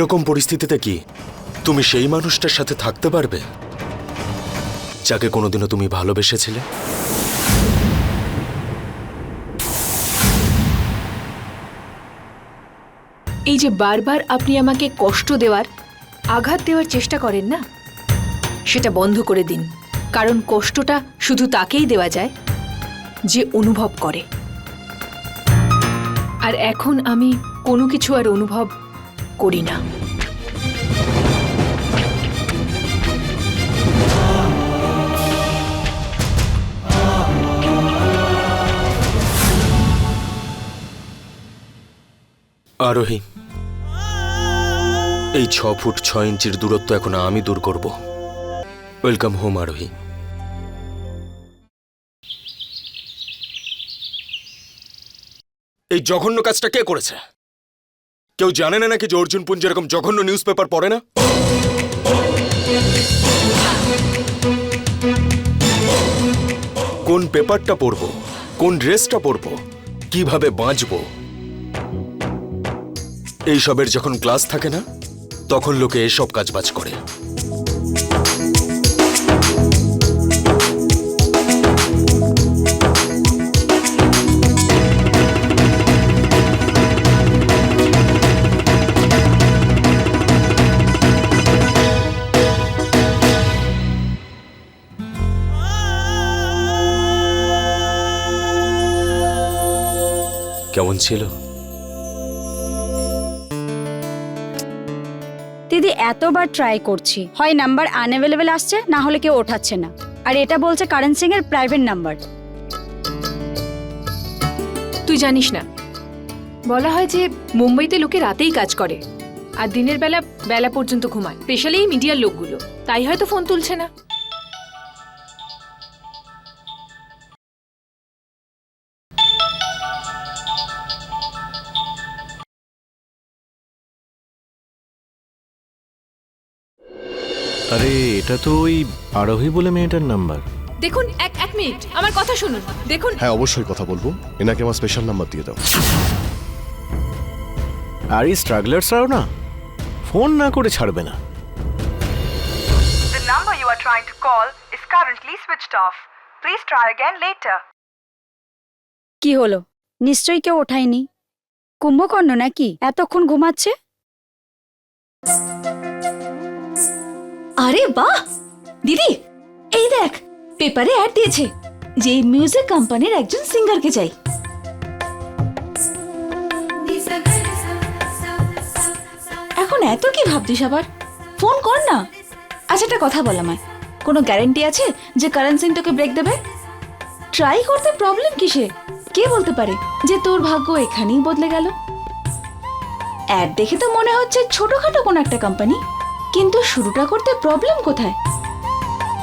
এরকম পরিস্থিতিতে কি তুমি সেই মানুষটার সাথে থাকতে পারবে? যাকে কোনোদিনও তুমি ভালোবেসেছিলে? এই যে বারবার আপনি আমাকে কষ্ট দেওয়ার, আঘাত দেওয়ার চেষ্টা করেন না? সেটা বন্ধ করে দিন। কারণ কষ্টটা শুধু তাকেই দেওয়া যায়, যে অনুভব করে। আর এখন আমি কোনো কিছু আর অনুভব করি না। আরোহী, এই ছ ফুট ছ ইঞ্চির দূরত্ব এখন আমি দূর করব। ওয়েলকাম হোম, আরোহী। এই জঘন্য কাজটা কে করেছে? কেউ জানে না নাকি যে অর্জুন পুঞ্জ এরকম জঘন্য নিউজ পেপার পড়ে না? কোন পেপারটা পড়ব? কোন ড্রেসটা পরবো কীভাবে বাঁচবো? এইসবের যখন ক্লাস থাকে না, তখন লোকে এসব কাজবাজ করে। কেমন ছিল? দিদি এতবার ট্রাই করছি। হয় নাম্বার আনঅ্যাভেলেবেল আসছে না হলে কেউ ওঠাচ্ছে না। আর এটা বলছে কারণ সিং এর প্রাইভেট নাম্বার তুই জানিস না। বলা হয় যে মুম্বাইতে লোকে রাতেই কাজ করে আর দিনের বেলা বেলা পর্যন্ত ঘুমায়। স্পেশালি মিডিয়ার লোকগুলো। তাই হয়তো ফোন তুলছে না। আরে এটা তো ওই আরোহী বলে মেয়েটার নাম্বার। দেখুন এক এক মিনিট আমার কথা শুনুন। দেখুন। হ্যাঁ অবশ্যই কথা বলব। এনাকে আমার স্পেশাল নাম্বার দিয়ে দাও। আর এই স্ট্রাগলার্সরাও না ফোন না করে ছাড়বে না। The number you are trying to call is currently switched off. Please try again later. কি হলো? নিশ্চয়ই কেউ ওঠায়নি। কুম্ভকর্ণ নাকি? এতক্ষণ ঘুমাচ্ছে? আরে বাহ! দিদি, এই দেখ, পেপারে অ্যাড দিয়েছে যে মিউজিক কোম্পানির একজন সিঙ্গারকে চাই। এখন এত কি ভাবছিস আবার? ফোন কর না। আচ্ছা একটা কথা বল আমায়। কোনো গ্যারেন্টি আছে যে কারণ সিং তোকে ব্রেক দেবে? ট্রাই করতে প্রবলেম কিসে? কে বলতে পারে যে তোর ভাগ্য এখানেই বদলে গেল? অ্যাড দেখে তো মনে হচ্ছে ছোটখাটো কোনো একটা কোম্পানি কিন্তু শুরুটা করতে প্রবলেম কোথায়?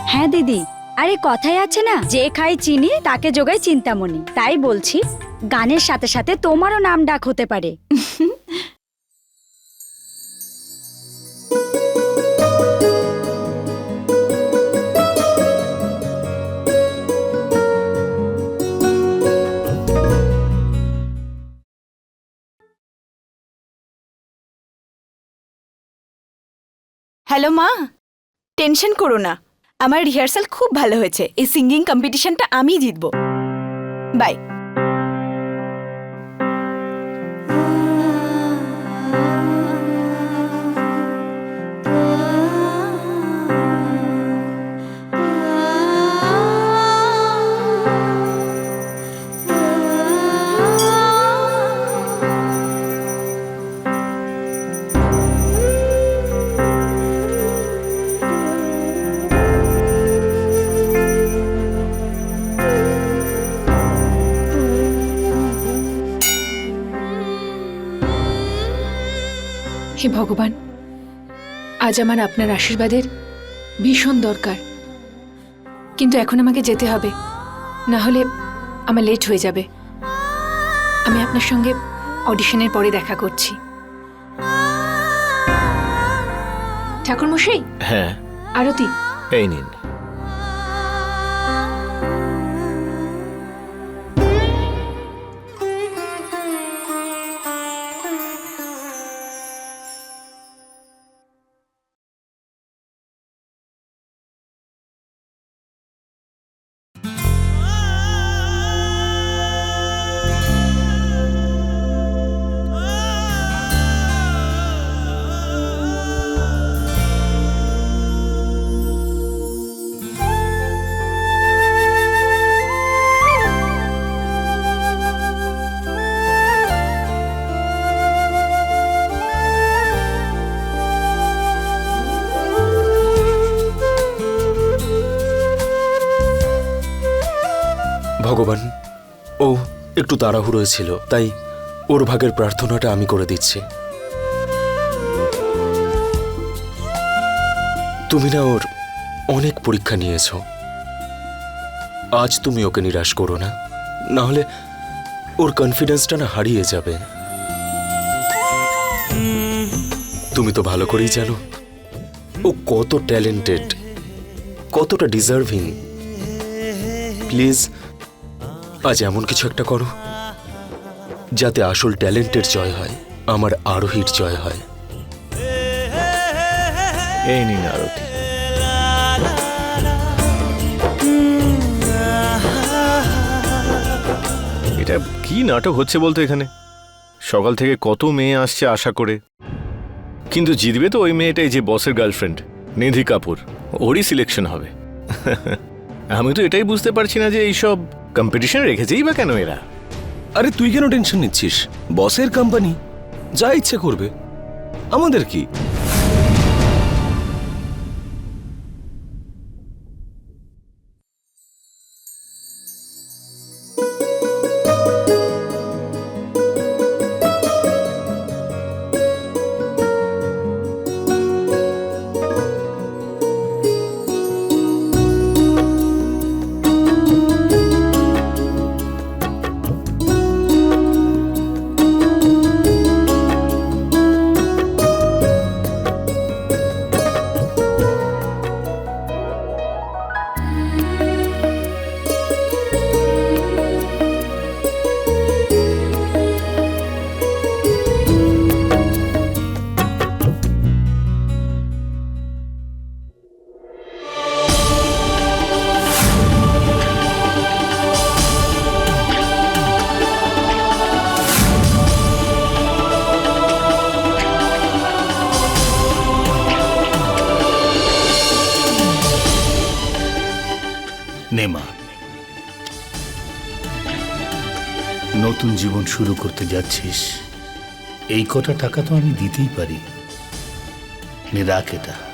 হ্যাঁ দিদি। আরে, কথাই আছে না। যে খাই চিনি, তাকে যোগায় চিন্তামণি। তাই বলছি, গানের সাথে সাথে তোমারও নাম ডাক হতে পারে। হ্যালো মা। টেনশন করো না। আমার রিহার্সাল খুব ভালো হয়েছে। এই সিঙ্গিং কম্পিটিশনটা আমি জিতব। বাই। হে ভগবান। আজ আমার আপনার আশীর্বাদের ভীষণ দরকার। কিন্তু এখন আমাকে যেতে হবে। না হলে আমার লেট হয়ে যাবে। আমি আপনার সঙ্গে অডিশনের পরে দেখা করছি। ঠাকুরমশাই? হ্যাঁ। আরতি? এই নিন। একটু তাড়াহুড়ো ছিল, তাই ওর ভাগের প্রার্থনাটা আমি করে দিচ্ছি। তুমি না ওর অনেক পরীক্ষা নিয়েছ। আজ তুমি ওকে নিরাশ করো না। না হলে ওর কনফিডেন্সটা না হারিয়ে যাবে। তুমি তো ভালো করেই জানো, ও কত ট্যালেন্টেড কতটা ডিজার্ভিং প্লিজ আজ এমন কিছু একটা করো, যাতে আসল ট্যালেন্টের জয় হয়, আমার আরোহীর জয় হয়। এই এটা কি নাটক হচ্ছে বলতো এখানে? সকাল থেকে কত মেয়ে আসছে আশা করে। কিন্তু জিতবে তো ওই মেয়েটাই যে বসের গার্লফ্রেন্ড, নিধি কাপুর। ওরই সিলেকশন হবে। আমি তো এটাই বুঝতে পারছি না যে এইসব কম্পিটিশন রেখেছেই বা কেন এরা? আরে তুই কেন টেনশন নিচ্ছিস? বসের কোম্পানি যা ইচ্ছে করবে। আমাদের কি? নতুন জীবন শুরু করতে যাচ্ছিস। এই কটা টাকা তো আমি দিতেই পারি। রাখ এটা।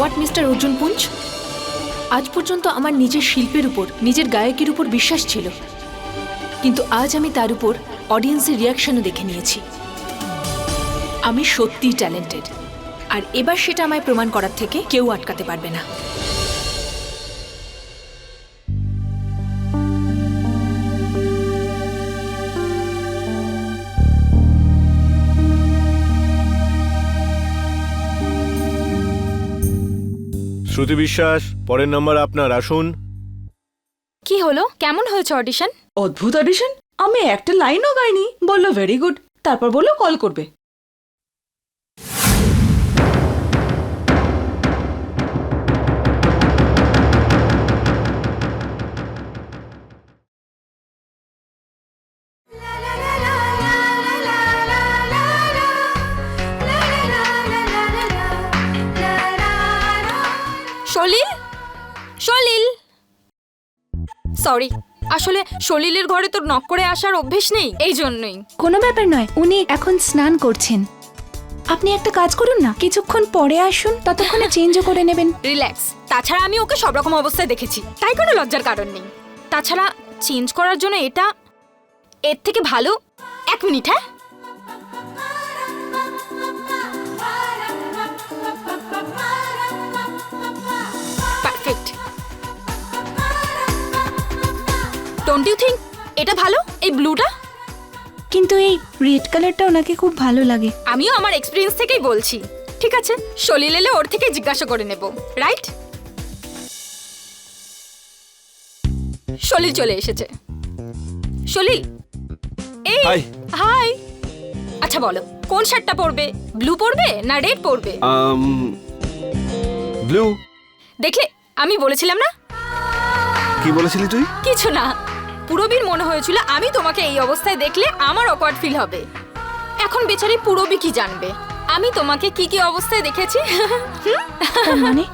What, mister Arjun Punj? আজ পর্যন্ত আমার নিজের শিল্পের উপর, নিজের গায়কের উপর বিশ্বাস ছিল। কিন্তু আজ আমি তার উপর অডিয়েন্সের রিয়াকশনও দেখে নিয়েছি। আমি সত্যিই ট্যালেন্টেড আর এবার সেটা আমায় প্রমাণ করার থেকে কেউ আটকাতে পারবে না। শ্রুতি বিশ্বাস পরের নম্বর আপনার আসুন। কি হলো? কেমন হয়েছে অডিশন অদ্ভুত অডিশন আমি একটা লাইনও গাইনি। বলল ভেরি গুড তারপর বলল কল করবে। সরি আসলে সলিলের ঘরে তোর নক করে আসার অভ্যেস নেই এই জন্যই। কোনো ব্যাপার নয় উনি এখন স্নান করছেন। আপনি একটা কাজ করুন না কিছুক্ষণ পরে আসুন ততক্ষণে চেঞ্জও করে নেবেন। রিল্যাক্স তাছাড়া আমি ওকে সব রকম অবস্থায় দেখেছি তাই কোনো লজ্জার কারণ নেই। তাছাড়া চেঞ্জ করার জন্য এটা এর থেকে ভালো এক মিনিট হ্যাঁ? ডোন্ট ইউ থিঙ্ক এটা ভালো এই ব্লুটা কিন্তু এই রেড কালারটা ওনাকে খুব ভালো লাগে। আমিও আমার এক্সপিরিয়েন্স থেকেই বলছি। ঠিক আছে সলিল এলে ওর থেকে জিজ্ঞাসা করে নেব রাইট সলিল চলে এসেছে। সলিল এই হাই হাই আচ্ছা বলো কোন শার্টটা পরবে ব্লু পরবে না রেড পরবে? ব্লু দেখলে আমি বলেছিলাম না? কি বলেছিলি তুই? কিছু না। পুরোবির মনে হয়েছিল আমি তোমাকে এই অবস্থায় দেখলে আমার অকওয়ার্ড ফিল হবে। এখন বেচারি পুরবি কি জানবে? আমি তোমাকে কি কি অবস্থায় দেখেছি? মানে?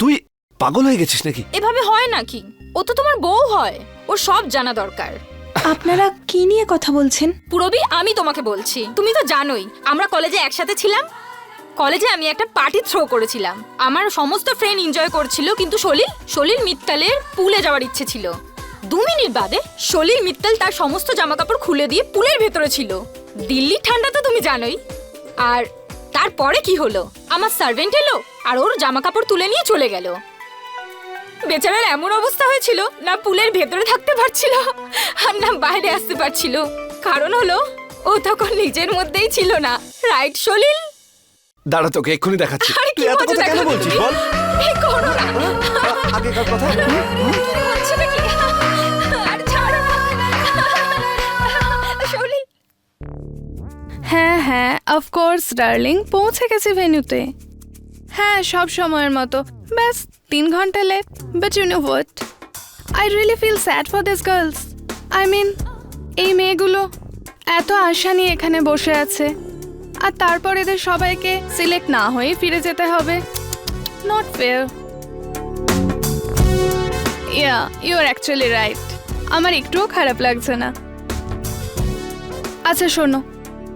তুই পাগল হয়ে গেছিস নাকি? এভাবে হয় নাকি? ও তো তোমার বউ হয়। ও সব জানা দরকার। আপনারা কি নিয়ে কথা বলছেন? পুরবি আমি তোমাকে বলছি। তুমি তো জানোই আমরা কলেজে একসাথে ছিলাম। কলেজে আমি একটা পার্টি থ্রো করেছিলাম। আমার সমস্ত ফ্রেন্ড এনজয় করছিল কিন্তু সলিল সলিল মিত্তালের পুলে যাওয়ার ইচ্ছে ছিল। দু মিনিট বাদে সলিল মিত্তাল তার সমস্ত জামাকাপড় খুলে দিয়ে পুলের ভেতরে ছিল। দিল্লির ঠান্ডা তো তুমি জানোই। আর তারপরে কি হলো? আমার সার্ভেন্ট এলো আর ওর জামাকাপড় তুলে নিয়ে চলে গেল। বেচারার এমন অবস্থা হয়েছিল, না পুলের ভেতরে থাকতে পারছিল, আর না বাইরে আসতে পারছিল। কারণ হলো, ও তখন নিজের মধ্যেই ছিল না। রাইট সলিল দাঁড়া তোকে এক্ষুনি দেখাচ্ছি। আরে কি তুই এত মজা কথা কেন বলছিস? তুমি? বল। এই করো না। আগেকার কথা? কি হচ্ছে নাকি? আর ছাড়ো। না। সলিল হ্যাঁ হ্যাঁ অফকোর্স ডার্লিং পৌঁছে গেছি ভেন্যুতে হ্যাঁ সব সময়ের মতো। ব্যাস তিন ঘণ্টা late but you know what I really feel sad for this girls I mean এই মেয়েগুলো এত আশা নিয়ে এখানে বসে আছে। আর তারপর এদের সবাইকে সিলেক্ট না হয়ে ফিরে যেতে হবে। Not fair yeah you are actually right আমার একটুও খারাপ লাগছে না। আচ্ছা শোনো।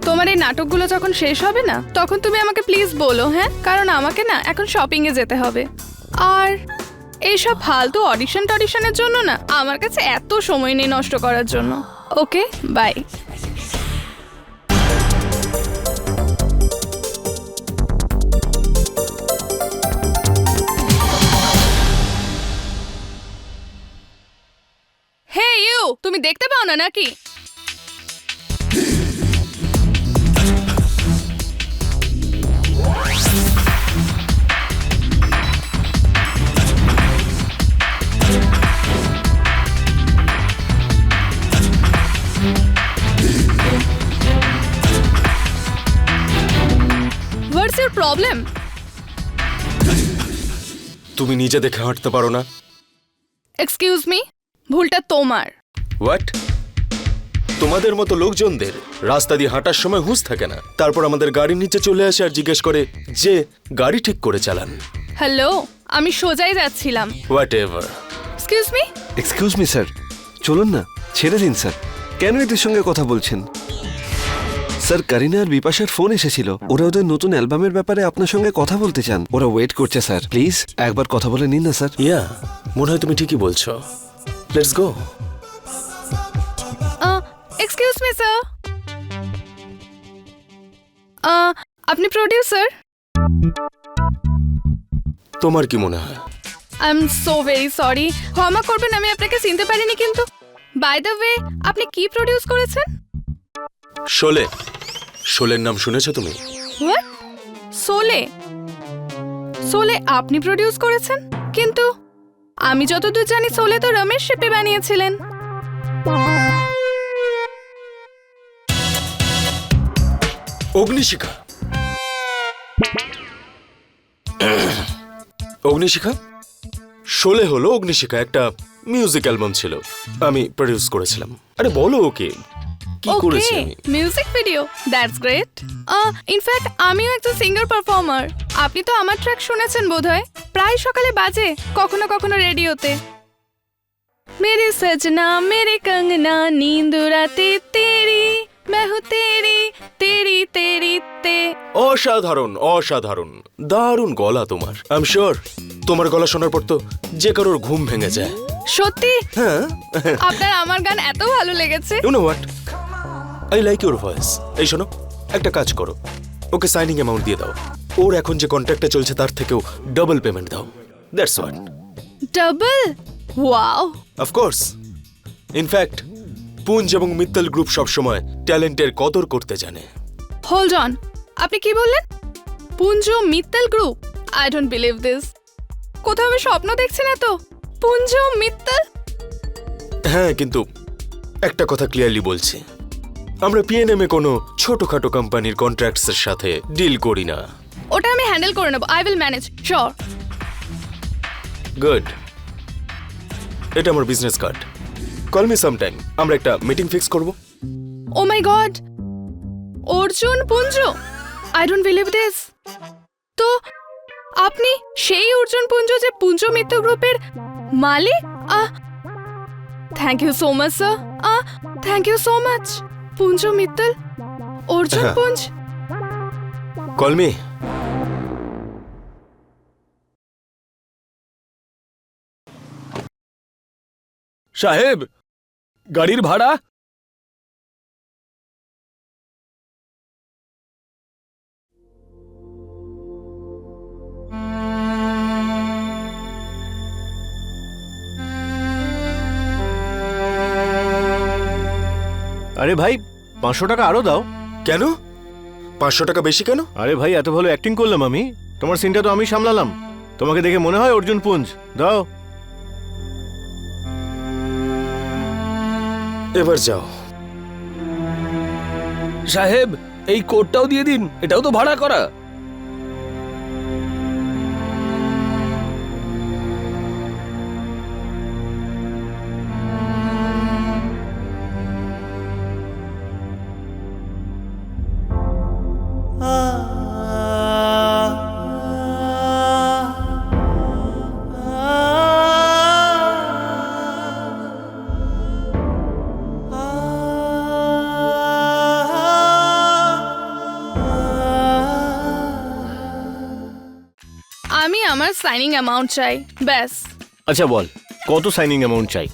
তোমার এই নাটকগুলো যখন শেষ হবে না, তখন তুমি আমাকে প্লিজ বলো হ্যাঁ? কারণ আমাকে না এখন শপিংয়ে যেতে হবে। আর এইসব ফালতু অডিশন টডিশনের জন্য না, আমার কাছে এত সময় নেই নষ্ট করার জন্য। ওকে বাই তুমি দেখতে পাও না নাকি? হোয়াটস ইউর প্রবলেম তুমি নিজে দেখে হাঁটতে পারো না। এক্সকিউজ মি ভুলটা তোমার। হোয়াট তোমাদের মতো লোকজনদের রাস্তা দিয়ে হাঁটার সময় হুঁশ থাকে না। তারপর আমাদের গাড়ির নিচে চলে আসে আর জিজ্ঞেস করে যে গাড়ি ঠিক করে চালান। হ্যালো আমি সোজাই যাচ্ছিলাম। Whatever excuse me excuse me sir চলুন না ছেড়ে দিন স্যার কেন এদের সঙ্গে কথা বলছেন? স্যার কারিনা আর বিপাশার ফোন এসেছিল। ওরা ওদের নতুন অ্যালবামের ব্যাপারে আপনার সঙ্গে কথা বলতে চান। ওরা ওয়েট করছে স্যার প্লিজ একবার কথা বলে নিন না স্যার ইয়া মনে হয় তুমি ঠিকই বলছো। Let's go excuse me sir আপনি প্রডিউসার তোমার কি মনে হয়? I am so very sorry ক্ষমা করবেন আমি আপনাকে চিনতে পারিনি কিন্তু। বাই দ্য ওয়ে আপনি কি প্রডিউস করেছেন? শোলে। শোলের নাম শুনেছো তুমি? হোয়াট সোলে সোলে আপনি প্রডিউস করেছেন? কিন্তু আমি যতদূর জানি সোলে তো রমেশ শিপে বানিয়েছিলেন। অগ্নিশিখা অগ্নিশিখা শোলে হলো অগ্নিশিখা একটা মিউজিক অ্যালবাম ছিল আমি প্রডিউস করেছিলাম আরে বলো ওকে কি করেছি আমি music video that's great in fact আমিও একজন সিঙ্গার পারফর্মার আপনি তো আমার ট্র্যাক শুনেছেন বোধহয় প্রায় সকালে বাজে কখনো কখনো রেডিওতে মেরে সজনা মেরে कंगना नींद राते तेरी मैं हूँ तेरी তেরি তেরি তে। অসাধারণ অসাধারণ। দারুণ গলা তোমার। আম শিওর তোমার গলা শোনার পর তো যে কারোর ঘুম ভেঙে যায়। সত্যি? হ্যাঁ। আপনার আমার গান এত ভালো লেগেছে। You know what I like your voice এই শোনো একটা কাজ করো। ওকে সাইনিং অ্যামাউন্ট দিয়ে দাও। ওর এখন যে কন্ট্রাক্টটা চলছে তার থেকেও ডাবল পেমেন্ট দাও। That's what double wow of of course in fact Punj এবং মিত্তল গ্রুপ সবসময় ট্যালেন্টের কদর করতে জানে। হোল্ড অন আপনি কি বললেন? Punj Mittal group? I don't believe this কোথাও আমি স্বপ্ন দেখছি না তো? পুঞ্জ মিত্তল? হ্যাঁ কিন্তু একটা কথা ক্লিয়ারলি বলছি। আমরা পিএনএম এ কোনো ছোটখাটো কোম্পানির কন্ট্রাক্টসের সাথে ডিল করি না। ওটা আমি হ্যান্ডেল করে নেব I will manage sure good এটা আমার business card call me sometime আমরা একটা মিটিং ফিক্স করব। ও my god Arjun Punj I don't believe this তো আপনি সেই অর্জুন পুঞ্জ যে পুঞ্জ মিত্র গ্রুপের মালিক? আহ! Thank you so much sir ah! Thank you so much Punj Mittal Arjun Punj. কলমি সাহেব! গাড়ির ভাড়া? আরে ভাই পাঁচশো টাকা আরও দাও। কেন? পাঁচশো টাকা বেশি কেন? আরে ভাই এত ভালো অ্যাক্টিং করলাম আমি। তোমার সিনটা তো আমি সামলালাম। তোমাকে দেখে মনে হয় অর্জুন পুঞ্জ। দাও। এবার যাও। সাহেব এই কোটটাও দিয়ে দিন এটাও তো ভাড়া করা। আমার সাইনিং অ্যামাউন্ট চাই ব্যাস। আচ্ছা বল কত সাইনিং অ্যামাউন্ট চাই?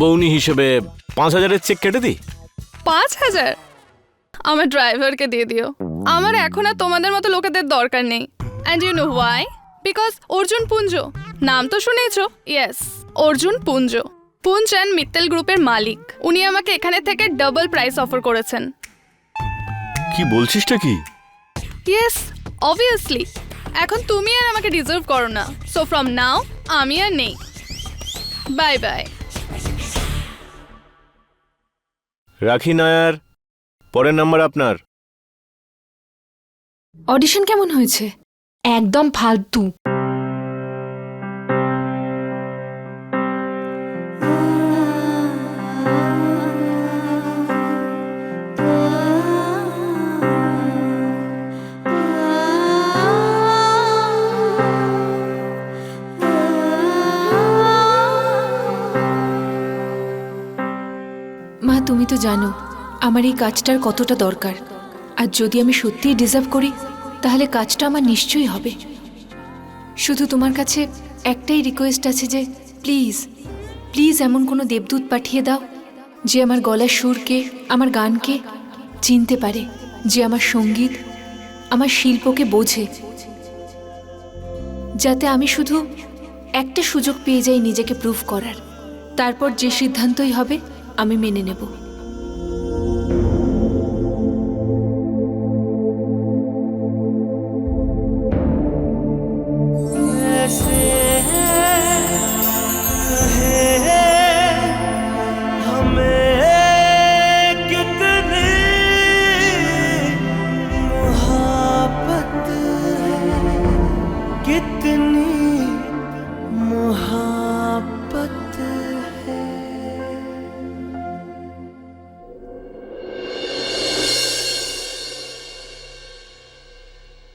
বৌনি হিসেবে পাঁচ হাজারের চেক কেটে দিই? পাঁচ হাজার? আমার ড্রাইভারকে দিয়ে দিও। আমার এখন আর তোমাদের মতো লোকেদের দরকার নেই। And you know why because Arjun Punj. নাম তো শুনেছো? ইয়েস অর্জুন পুঞ্জ। পুঞ্জ অ্যান্ড মিত্তেল গ্রুপের মালিক। উনি আমাকে এখানে থেকে ডাবল প্রাইস অফার করেছেন। কি বলছিসটা কি? ইয়েস অবভিয়াসলি এখন তুমি আর আমাকে ডিজার্ভ করো না। সো ফ্রম নাও আমি আর নেই। বাই বাই রাখি নায়ার পরের নাম্বার আপনার। অডিশন কেমন হয়েছে? একদম ফালতু। তুমি তো জানো, আমার এই কাজটার কতটা দরকার। আর যদি আমি সত্যিই ডিজার্ভ করি, তাহলে কাজটা আমার নিশ্চয়ই হবে। শুধু তোমার কাছে একটাই রিকোয়েস্ট আছে যে প্লিজ প্লিজ এমন কোনো দেবদূত পাঠিয়ে দাও, যে আমার গলার সুরকে, আমার গানকে চিনতে পারে, যে আমার সংগীত, আমার শিল্পকে বোঝে। যাতে আমি শুধু একটা সুযোগ পেয়ে যাই নিজেকে প্রুফ করার। তারপর যে সিদ্ধান্তই হবে, আমি মেনে নেব।